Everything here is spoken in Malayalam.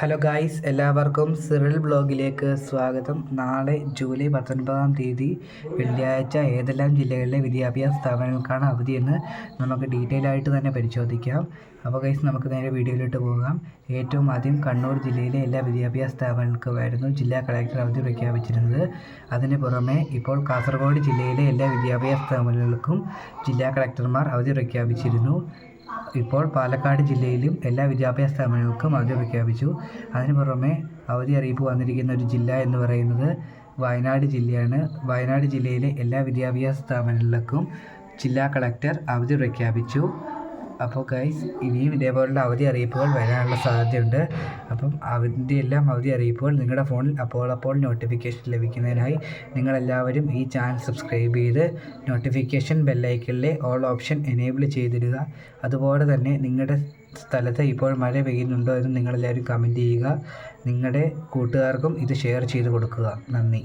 ഹലോ ഗായ്സ് എല്ലാവർക്കും സിറിൽ ബ്ലോഗിലേക്ക് സ്വാഗതം. നാളെ ജൂലൈ പത്തൊൻപതാം തീയതി വെള്ളിയാഴ്ച ഏതെല്ലാം ജില്ലകളിലെ വിദ്യാഭ്യാസ സ്ഥാപനങ്ങൾക്കാണ് അവധിയെന്ന് നമുക്ക് ഡീറ്റെയിൽ ആയിട്ട് തന്നെ പരിശോധിക്കാം. അപ്പോൾ ഗൈസ് നമുക്ക് നേരെ വീഡിയോയിലോട്ട് പോകാം. ഏറ്റവും ആദ്യം കണ്ണൂർ ജില്ലയിലെ എല്ലാ വിദ്യാഭ്യാസ സ്ഥാപനങ്ങൾക്കുമായിരുന്നു ജില്ലാ കളക്ടർ അവധി പ്രഖ്യാപിച്ചിരുന്നത്. അതിന് പുറമെ ഇപ്പോൾ കാസർഗോഡ് ജില്ലയിലെ എല്ലാ വിദ്യാഭ്യാസ സ്ഥാപനങ്ങൾക്കും ജില്ലാ കളക്ടർമാർ അവധി പ്രഖ്യാപിച്ചിരുന്നു. ഇപ്പോൾ പാലക്കാട് ജില്ലയിലും എല്ലാ വിദ്യാഭ്യാസ സ്ഥാപനങ്ങൾക്കും അവധി പ്രഖ്യാപിച്ചു. അതിനു പുറമെ അവധി അറിയിപ്പ് വന്നിരിക്കുന്ന ഒരു ജില്ല എന്ന് പറയുന്നത് വയനാട് ജില്ലയാണ്. വയനാട് ജില്ലയിലെ എല്ലാ വിദ്യാഭ്യാസ സ്ഥാപനങ്ങൾക്കും ജില്ലാ കളക്ടർ അവധി പ്രഖ്യാപിച്ചു. അപ്പോൾ ഗൈസ് ഇനിയും ഇതേപോലുള്ള അവധി അറിയിപ്പുകൾ വരാനുള്ള സാധ്യതയുണ്ട്. അപ്പം അതിന്റെ എല്ലാം അവധി അറിയിപ്പുകൾ നിങ്ങളുടെ ഫോണിൽ അപ്പോൾ അപ്പോൾ നോട്ടിഫിക്കേഷൻ ലഭിക്കുന്നതിനായി നിങ്ങളെല്ലാവരും ഈ ചാനൽ സബ്സ്ക്രൈബ് ചെയ്ത് നോട്ടിഫിക്കേഷൻ ബെല്ലൈക്കലിലെ ഓൾ ഓപ്ഷൻ എനേബിൾ ചെയ്തിടുക. അതുപോലെ തന്നെ നിങ്ങളുടെ സ്ഥലത്ത് ഇപ്പോൾ മഴ പെയ്യുന്നുണ്ടോ എന്ന് നിങ്ങളെല്ലാവരും കമന്റ് ചെയ്യുക. നിങ്ങളുടെ കൂട്ടുകാർക്കും ഇത് ഷെയർ ചെയ്ത് കൊടുക്കുക. നന്ദി.